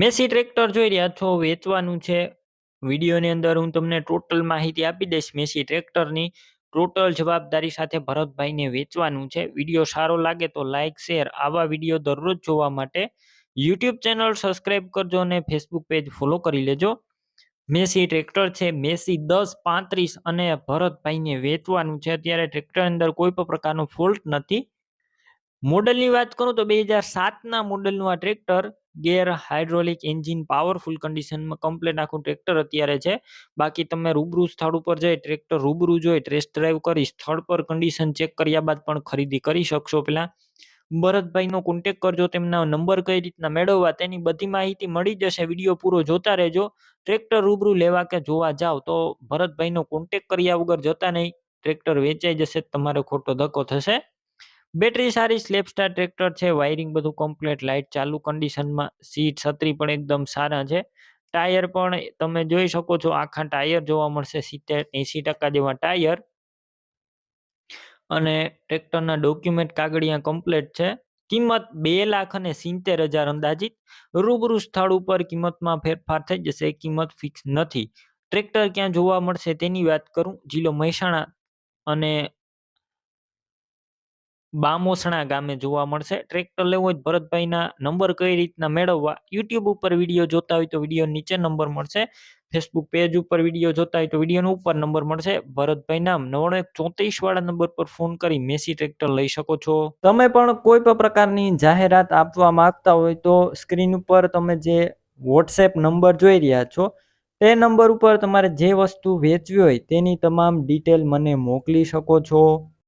Massey tractor જોઈ રહ્યા છો વેચવાનું છે. વિડીયોની અંદર હું તમને ટોટલ માહિતી આપી દઈશ. મેસી ટ્રેક્ટરની ટોટલ જવાબદારી સાથે ભરતભાઈને વેચવાનું છે. વીડિયો સારો લાગે તો લાઇક શેર આવા વીડિયો દરરોજ જોવા માટે યુટ્યુબ ચેનલ સબસ્ક્રાઈબ કરજો અને ફેસબુક પેજ ફોલો કરી લેજો. મેસી ટ્રેક્ટર છે. મેસી દસ પાંત્રીસ અને ભરતભાઈને વેચવાનું છે. અત્યારે ટ્રેક્ટર અંદર કોઈ પણ પ્રકારનો ફોલ્ટ નથી. મોડલની વાત કરું તો બે હજાર સાતના મોડલનું આ tractor gear hydraulic engine powerful કન્ડિશનમાં કમ્પ્લેટ આખું ટ્રેક્ટર અત્યારે છે. બાકી તમે રૂબરૂ સ્થળ ઉપર જઈ ટ્રેક્ટર રૂબરૂ જોઈ ટેસ્ટ ડ્રાઈવ કરી સ્થળ પર કન્ડિશન ચેક કર્યા બાદ પણ ખરીદી કરી શકશો પહેલાં ભરતભાઈનો કોન્ટેક કરજો, તેમના નંબર કઈ રીતના મેળવવા તેની બધી માહિતી મળી જશે. વીડિયો પૂરો જોતા રહેજો. ટ્રેક્ટર રૂબરૂ લેવા કે જોવા જાવ તો ભરતભાઈનો કોન્ટેક કર્યા વગર જતા નહીં. ટ્રેક્ટર વેચાઈ જશે, તમારે ખોટો ધક્કો થશે. બેટરી સારી સ્લેપ સ્ટાર ટ્રેક્ટર છે, વાયરિંગ બધું કમ્પ્લીટ લાઇટ ચાલુ કન્ડિશનમાં સીટ છત્રી પણ એકદમ સારા છે. ટાયર પણ તમે જોઈ શકો છો, આખા ટાયર જોવા મળશે, સિત્તેર, એંસી ટકા જેવા ટાયર. અને ટ્રેક્ટરના ડોક્યુમેન્ટ કાગળિયા કમ્પ્લીટ છે. કિંમત બે લાખ અને સિત્તેર હજાર અંદાજિત. રૂબરૂ સ્થળ ઉપર કિંમતમાં ફેરફાર થઈ જશે કિંમત ફિક્સ નથી. ટ્રેક્ટર ક્યાં જોવા મળશે તેની વાત કરું, જિલ્લો મહેસાણા અને બામોસણા ગામે જોવા મળશે. ટ્રેક્ટર લેવું હોય તો ભરતભાઈના નંબર કઈ રીતના મેળવવા? યુટ્યુબ ઉપર વીડિયો જોતા હોય તો વીડિયો નીચે નંબર મળશે. ફેસબુક પેજ ઉપર વીડિયો જોતા હોય તો વિડીયોનો ઉપર નંબર મળશે. ભરતભાઈ નામ નવ્વાણું એક ચોત્રીસ વાળા નંબર પર ફોન કરી મેસી ટ્રેક્ટર લઈ શકો છો. તમે પણ કોઈ પણ પ્રકારની જાહેરાત આપવા માંગતા હોય તો સ્ક્રીન ઉપર તમે જે વોટ્સએપ નંબર જોઈ રહ્યા છો, તે નંબર ઉપર તમારે જે વસ્તુ વેચવી હોય તેની તમામ ડિટેલ મને મોકલી શકો છો.